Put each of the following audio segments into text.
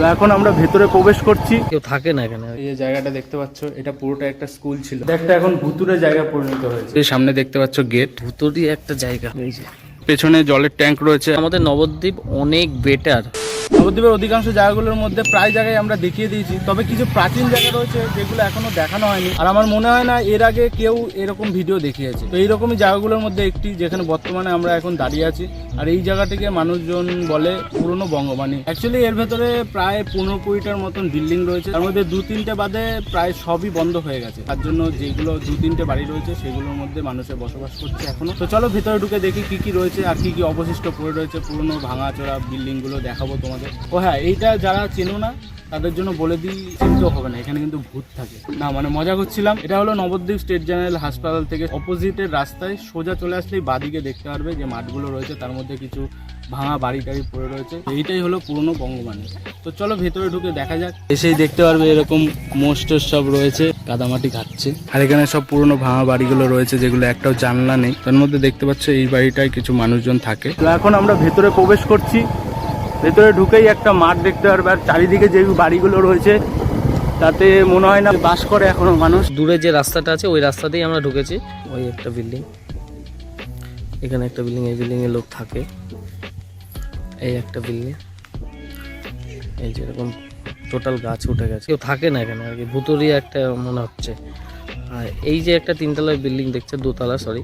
তো এখন আমরা ভেতরে প্রবেশ করছি। কেউ থাকে না এখানে। এই যে জায়গাটা দেখতে পাচ্ছ এটা পুরোটা একটা স্কুল ছিল। একটা এখন ভুতুরে জায়গা পরিণত হয়েছে। এই সামনে দেখতে পাচ্ছ গেট। ভুতুরই একটা জায়গা। এই যে। পেছনে জলের ট্যাঙ্ক রয়েছে। আমাদের নবদ্বীপ অনেক বেটার। নবদ্বীপের অধিকাংশ জায়গাগুলোর মধ্যে প্রায় জায়গায় আমরা দেখিয়ে দিয়েছি। তবে কিছু প্রাচীন জায়গা রয়েছে যেগুলো এখনও দেখানো হয়নি। আর আমার মনে হয় না এর আগে কেউ এরকম ভিডিও দেখিয়েছে। তো এইরকমই জায়গাগুলোর মধ্যে একটি যেখানে বর্তমানে আমরা এখন দাঁড়িয়ে আছি। আর এই জায়গাটিকে মানুষজন বলে পুরনো বঙ্গবাণী। অ্যাকচুয়ালি এর ভেতরে প্রায় পনেরো কুড়িটার মতন বিল্ডিং রয়েছে। তার মধ্যে দু তিনটে বাদে প্রায় সবই বন্ধ হয়ে গেছে। তার জন্য যেগুলো দু তিনটে বাড়ি রয়েছে, সেগুলোর মধ্যে মানুষের বসবাস করছে এখনও। তো চলো ভিতরে ঢুকে দেখি কি কি রয়েছে আর কি কি অবশিষ্ট পড়ে রয়েছে। পুরনো ভাঙাচোরা বিল্ডিংগুলো দেখাবো তোমাদের। ও হ্যাঁ এইটা যারা চেনো না, তাদের জন্য বলে দিই চিনতেও হবে না, এখানে কিন্তু ভূত থাকে। না মানে মজা করছিলাম। এটা হলো নবদ্বীপ স্টেট জেনারেল হাসপাতাল থেকে অপোজিটের রাস্তায় সোজা চলে আসলেই বাদিকে দেখতে পারবে যে মাঠগুলো রয়েছে, তার মধ্যে কিছু ভাঙা বাড়ি টাড়ি পড়ে রয়েছে। এইটাই হলো পুরনো বঙ্গবাণী তো চলো ভেতরে ঢুকে দেখা যাক। এসেই দেখতে পারবে এরকম মোস্টের সব রয়েছে, কাদামাটি খাচ্ছে। আর এখানে সব পুরনো ভাঙা বাড়িগুলো রয়েছে, যেগুলো একটাও জানলা নেই। তার মধ্যে দেখতে পাচ্ছ এই বাড়িটায় কিছু মানুষজন থাকে। তো এখন আমরা ভেতরে প্রবেশ করছি। ভেতরে ঢুকেই একটা মাঠ দেখতে পারবে আর চারিদিকে যে বাড়িগুলো রয়েছে তাতে মনে হয় না বাস করে এখনও মানুষ। দূরে যে রাস্তাটা আছে ওই রাস্তাতেই আমরা ঢুকেছি। ওই একটা বিল্ডিং এখানে একটা বিল্ডিং এই বিল্ডিং এ লোক থাকে। এই একটা বিল্ডিং এই যেরকম টোটাল গাছ উঠে গেছে। কেউ থাকে না এখানে আর কি। ভুতুরি একটা মনে হচ্ছে। আর এই যে একটা তিনতলা বিল্ডিং দেখছে দোতলা সরি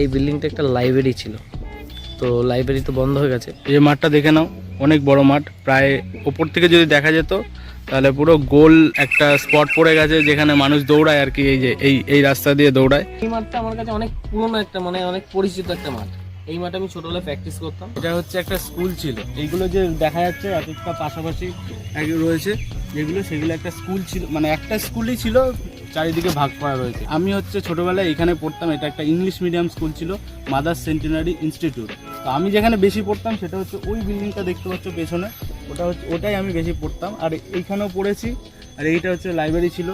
এই বিল্ডিংটা একটা লাইব্রেরি ছিল। তো লাইব্রেরি তো বন্ধ হয়ে গেছে। এই মাঠটা দেখে নাও। অনেক বড় মাঠ। প্রায় ওপর থেকে যদি দেখা যেত, তাহলে পুরো গোল একটা স্পট পড়ে গেছে যেখানে মানুষ দৌড়ায় আর কি, এই যে, এই এই রাস্তা দিয়ে দৌড়ায়। এই মাঠটা আমার কাছে অনেক পুরনো একটা মানে অনেক পরিচিত একটা মাঠ। এই মাঠে আমি ছোটবেলায় প্র্যাকটিস করতাম। এটা হচ্ছে একটা স্কুল ছিল। এইগুলো যে দেখা যাচ্ছে এতটা পাশাপাশি রয়েছে, যেগুলো সেগুলো একটা স্কুল ছিল মানে একটা স্কুলই ছিল, চারিদিকে ভাগ করা রয়েছে। আমি হচ্ছে ছোটবেলায় এখানে পড়তাম, এটা একটা ইংলিশ মিডিয়াম স্কুল ছিল মাদার সেন্টিনারি ইনস্টিটিউট তো আমি যেখানে বেশি পড়তাম সেটা হচ্ছে ওই বিল্ডিংটা দেখতে পাচ্ছ পেছনে। ওটা হচ্ছে, ওটাই আমি বেশি পড়তাম। আর এইখানেও পড়েছি। আর এইটা হচ্ছে লাইব্রেরি ছিল।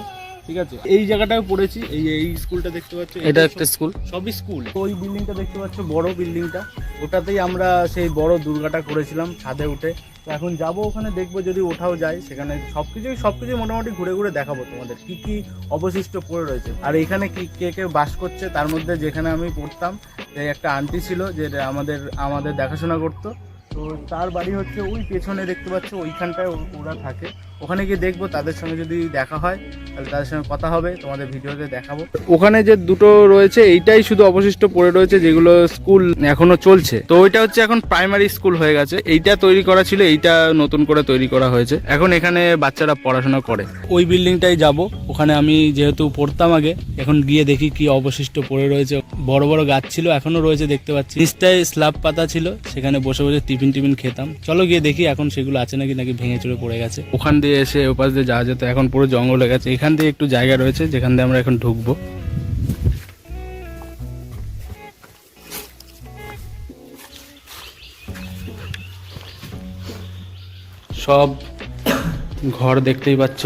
ঠিক আছে? এই জায়গাটাও পড়েছি এই এই স্কুলটা দেখতে পাচ্ছ এটা একটা স্কুল। সবই স্কুল। ওই বিল্ডিংটা দেখতে পাচ্ছ বড় বিল্ডিংটা। ওটাতেই আমরা সেই বড় দুর্গাটা করেছিলাম ছাদে উঠে। তো এখন যাব ওখানে দেখব যদি ওঠাও যায় সেখানে সবকিছুই সবকিছুই মোটামুটি ঘুরে ঘুরে দেখাবো তোমাদের কি কি অবশিষ্ট পড়ে রয়েছে। আর এখানে কি কে কে বাস করছে তার মধ্যে যেখানে আমি পড়তাম একটা আন্টি ছিল যে আমাদের আমাদের দেখাশোনা করতো। তো তার বাড়ি হচ্ছে ওই পেছনে দেখতে পাচ্ছ ওইখানটায় ওরা থাকে। ওখানে গিয়ে দেখব তাদের সঙ্গে যদি দেখা হয় তাহলে তাদের সঙ্গে কথা হবে তোমাদের ভিডিওতে দেখাবো। ওখানে যে দুটো রয়েছে এইটাই শুধু অবশিষ্ট পড়ে রয়েছে যেগুলো স্কুল এখনও চলছে। তো ওইটা হচ্ছে এখন প্রাইমারি স্কুল হয়ে গেছে। এইটা তৈরি করা ছিল এইটা নতুন করে তৈরি করা হয়েছে। এখন এখানে বাচ্চারা পড়াশোনা করে। ওই বিল্ডিংটাই যাব। ওখানে আমি যেহেতু পড়তাম আগে এখন গিয়ে দেখি কি অবশিষ্ট পড়ে রয়েছে। বড় বড় গাছ ছিল এখনও রয়েছে দেখতে পাচ্ছি। নিচটায় স্ল্যাব পাতা ছিল সেখানে বসে বসে টিফিন টিফিন খেতাম। চলো গিয়ে দেখি এখন সেগুলো আছে নাকি নাকি ভেঙে চড়ে পড়ে গেছে। ওখান দিয়ে এসে ওপাশ দিয়ে যাওয়া যেত। এখন পুরো জঙ্গল হয়ে গেছে। এখান দিয়ে একটু জায়গা রয়েছে, যেখান দিয়ে আমরা এখন ঢুকবো। সব ঘর দেখতেই পাচ্ছ।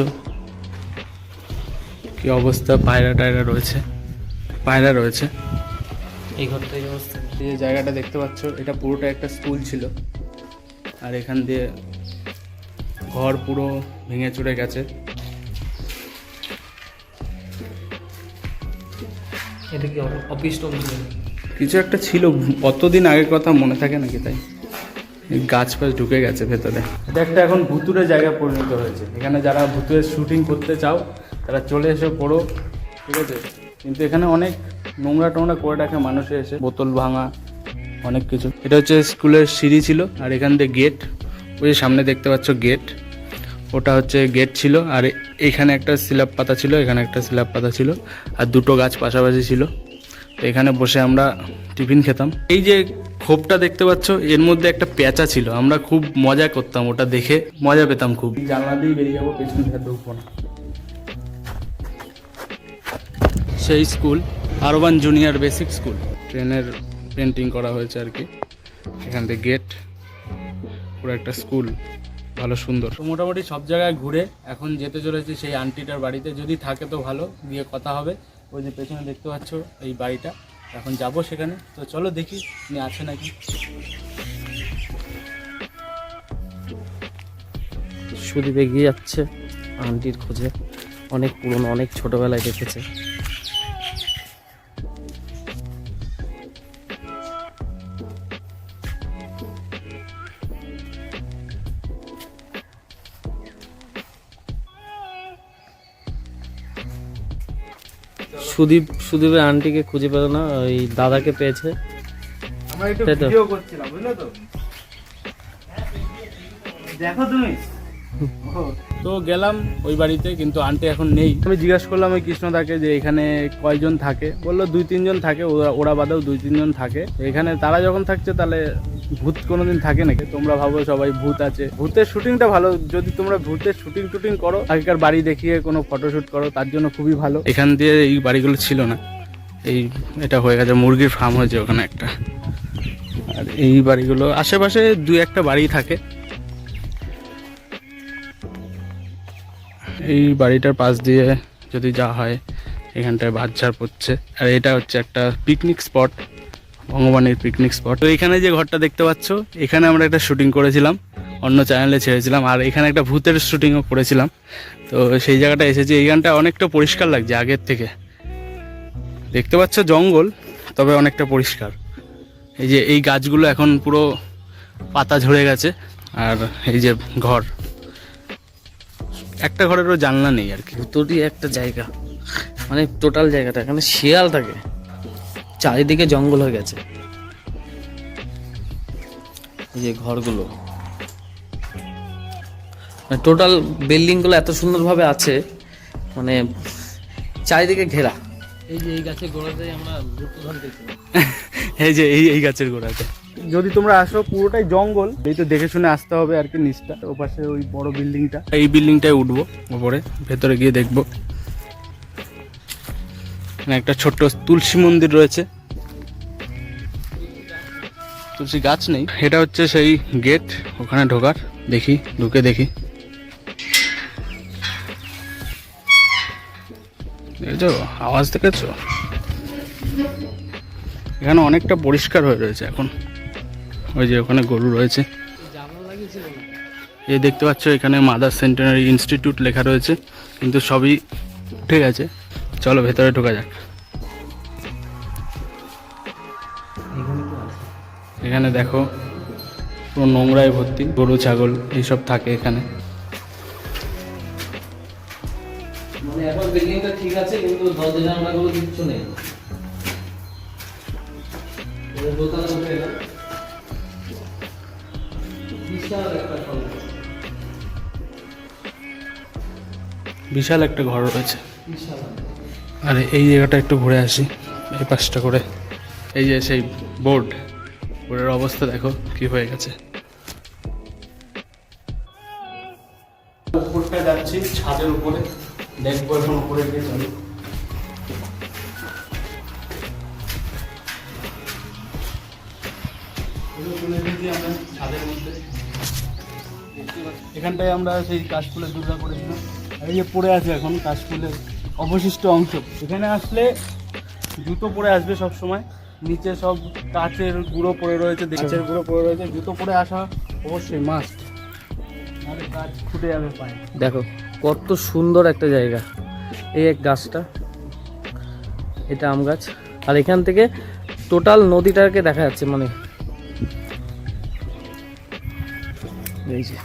কি অবস্থা, পায়রা টায়রা রয়েছে। পায়রা রয়েছে। এই ঘরটাই অবস্থা। যে জায়গাটা দেখতে পাচ্ছ, এটা পুরোটা একটা স্কুল ছিল। আর এখান দিয়ে ঘর পুরো ভেঙে চুরে গেছে। এটা কি অফিস কিছু একটা ছিল অতদিন আগের কথা মনে থাকে নাকি তাই? গাছ ফাছ ঢুকে গেছে ভেতরে। এটা একটা এখন ভুতুরে জায়গা পরিণত হয়েছে। এখানে যারা ভুতুরের শুটিং করতে চাও তারা চলে এসে পড়ো ঠিক আছে? কিন্তু এখানে অনেক নোংরা টোংরা করে রাখে মানুষে এসে বোতল ভাঙা অনেক কিছু। এটা হচ্ছে স্কুলের সিঁড়ি ছিল আর এখান দিয়ে গেট ওই যে সামনে দেখতে পাচ্ছ গেট। ওটা হচ্ছে গেট ছিল, আর এখানে একটা স্ল্যাব পাতা ছিল, এখানে একটা স্ল্যাব পাতা ছিল, আর দুটো গাছ পাশাপাশি ছিল। তো এখানে বসে আমরা টিফিন খেতাম। এই যে খোপটা দেখতে পাচ্ছ, এর মধ্যে একটা পেঁচা ছিল। আমরা খুব মজা করতাম ওটা দেখে, মজা পেতাম খুব। জানলা দিয়ে বেরিয়ে যাব, পেছন থেকে ঢুকবো না। সেই school, urban junior basic school. ট্রেনের পেন্টিং করা হয়েছে আর কি। এখান থেকে গেট। পুরো একটা স্কুল ভালো সুন্দর। তো মোটামুটি সব জায়গায় ঘুরে এখন যেতে চলেছে সেই আন্টিটার বাড়িতে। যদি থাকে তো ভালো গিয়ে কথা হবে। ওই যে পেছনে দেখতে পাচ্ছ এই বাড়িটা। এখন যাব সেখানে। তো চলো দেখি উনি আছে নাকি। সুদীপ এগিয়ে যাচ্ছে আন্টির খোঁজে। অনেক পুরনো অনেক ছোটবেলায় দেখেছে। সুদীপ সুদীপের আন্টিকে খুঁজে পেল না ওই দাদাকে পেয়েছে। আমরা একটু ভিডিও করছিলাম বুঝলে তো? দেখো তুমি। তো গেলাম ওই বাড়িতে কিন্তু আন্টি এখন নেই। আমি জিজ্ঞাসা করলাম ওই কৃষ্ণদাকে যে এখানে কয়জন থাকে? বলল দুই তিনজন থাকে ওরা ওরা বাদেও দুই তিনজন থাকে। এখানে তারা যখন থাকছে তাহলে ভূত কোনোদিন থাকে নাকি? তোমরা ভাবো সবাই ভূত আছে। ভূতের শুটিংটা ভালো যদি তোমরা ভূতের শুটিং টুটিং করো আগেকার বাড়ি দেখিয়ে কোনো ফটোশুট করো তার জন্য খুবই ভালো। এখান দিয়ে এই বাড়িগুলো ছিল না। এই এটা হয়ে গেছে মুরগির ফার্ম হয়েছে ওখানে একটা। আর এই বাড়িগুলো আশেপাশে দুই একটা বাড়ি থাকে। এই বাড়িটার পাশ দিয়ে যদি যা হয়, এখানটায় বাচ্চার পড়ছে। আর এটা হচ্ছে একটা পিকনিক স্পট ভগবানের পিকনিক স্পট তো এখানে যে ঘরটা দেখতে পাচ্ছ, এখানে আমরা একটা শুটিং করেছিলাম, অন্য চ্যানেলে ছেড়েছিলাম, আর এখানে একটা ভূতের শুটিংও করেছিলাম। তো সেই জায়গাটা এসেছি, এইখানটা অনেকটা পরিষ্কার লাগছে আগের থেকে। দেখতে পাচ্ছ জঙ্গল, তবে অনেকটা পরিষ্কার। এই যে এই গাছগুলো এখন পুরো পাতা ঝরে গেছে, আর এই যে ঘর। একটা ঘরেরও জানলা নেই আর কি। ভুতুরি একটা জায়গা। মানে টোটাল জায়গাটা এখানে শিয়াল থাকে। চারিদিকে জঙ্গল হয়ে গেছে। এই যে ঘরগুলো। টোটাল বিল্ডিংগুলো এত সুন্দরভাবে আছে মানে চারিদিকে ঘেরা। এই যে এই গাছের গোড়াতে আমরা এই যে এই এই গাছের গোড়াতে যদি তোমরা আসো, পুরোটাই জঙ্গল। এই তো দেখে শুনে আসতে হবে আর কি নিচটা ও পাশে ওই বড় বিল্ডিংটা। এই বিল্ডিংটায় উঠবো উপরে ভেতরে গিয়ে দেখব। একটা ছোট্ট তুলসী মন্দির রয়েছে। তুলসী গাছ নেই। এটা হচ্ছে সেই গেট, ওখানে ঢোকার। দেখি, ঢুকে দেখি। আওয়াজ দেখেছ? এখানে অনেকটা পরিষ্কার হয়ে রয়েছে এখন। ওই যে ওখানে গরু রয়েছে। এই দেখতে পাচ্ছ, এখানে মাদার সেন্টেনারি ইনস্টিটিউট লেখা রয়েছে, কিন্তু সবই ঠিক আছে। চলো ভেতরে ঢোকা যাক। এখানে দেখো, পুরো নোংরায় ভর্তি, গরু, ছাগল, এইসব থাকে এখানে। মানে ঠিক আছে, কিন্তু বিশাল একটা ঘর রয়েছে। আর, এই জায়গাটা একটু ঘুরে আসি, এই পাশটা করে। এই যে সেই বোর্ড, বোর্ডের অবস্থা দেখো কি হয়ে গেছে। ছাদের উপরে। দেখব এখন উপরে গিয়ে আমরা ছাদের মধ্যে। এখানটায় আমরা সেই কাশফুলের দুর্গা করেছিলাম এই যে পড়ে আছে এখন কাশফুলের অবশিষ্ট অংশ। এখানে আসলে জুতো পরে আসবে সব সময় নিচে সব কাচের গুঁড়ো পড়ে রয়েছে কাচের গুঁড়ো পড়ে রয়েছে। জুতো পরে আসা অবশ্যই মাস্ট কাজ ফুটে যাবে পায়ে। দেখো কত সুন্দর একটা জায়গা। এই এক গাছটা এটা আম গাছ। আর এখান থেকে টোটাল নদীটাকে দেখা যাচ্ছে মানে। এই যে।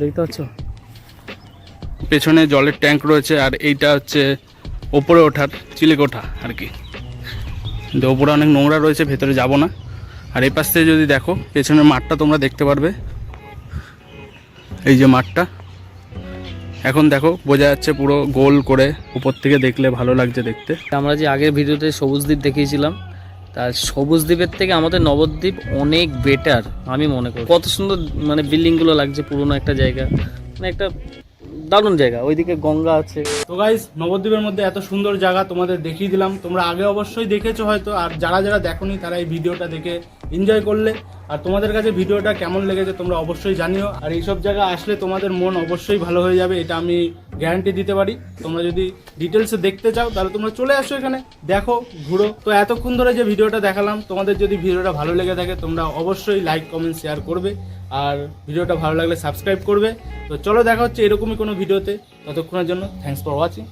দেখতে পাচ্ছ? পেছনে জলের ট্যাঙ্ক রয়েছে আর এইটা হচ্ছে ওপরে ওঠার চিলেকোঠা আর কি। কিন্তু ওপরে অনেক নোংরা রয়েছে ভেতরে যাব না। আর এই পাশ থেকে যদি দেখো পেছনের মাঠটা তোমরা দেখতে পারবে। এই যে মাঠটা। এখন দেখো বোঝা যাচ্ছে পুরো গোল করে উপর থেকে দেখলে ভালো লাগছে দেখতে। আমরা যে আগের ভিডিওতে সবুজ দ্বীপ দেখিয়েছিলাম তার সবুজ দ্বীপের থেকে আমাদের নবদ্বীপ অনেক বেটার আমি মনে করি। কত সুন্দর মানে বিল্ডিংগুলো লাগছে, পুরোনো একটা জায়গা। মানে একটা দারুণ জায়গা, ওইদিকে গঙ্গা আছে। তো গাইজ নবদ্বীপের মধ্যে এত সুন্দর জায়গা তোমাদের দেখিয়ে দিলাম। তোমরা আগে অবশ্যই দেখেছ হয়তো, আর যারা যারা দেখোনি, তারা এই ভিডিওটা দেখে এনজয় করলে। আর তোমাদের কাছে ভিডিওটা কেমন লেগেছে তোমরা অবশ্যই জানিও। আর এইসব জায়গা আসলে তোমাদের মন অবশ্যই ভালো হয়ে যাবে, এটা আমি গ্যারান্টি দিতে পারি। তোমরা যদি ডিটেলসে দেখতে চাও, তাহলে তোমরা চলে আসো এখানে, দেখো, ঘুরো। তো এতক্ষণ ধরে যে ভিডিওটা দেখালাম, তোমাদের যদি ভিডিওটা ভালো লেগে থাকে, তোমরা অবশ্যই লাইক কমেন্ট শেয়ার করবে। আর ভিডিওটা ভালো লাগলে সাবস্ক্রাইব করবে। তো চলো দেখা হচ্ছে এরকমই কোনো ভিডিওতে। ততক্ষণের জন্য থ্যাংকস ফর ওয়াচিং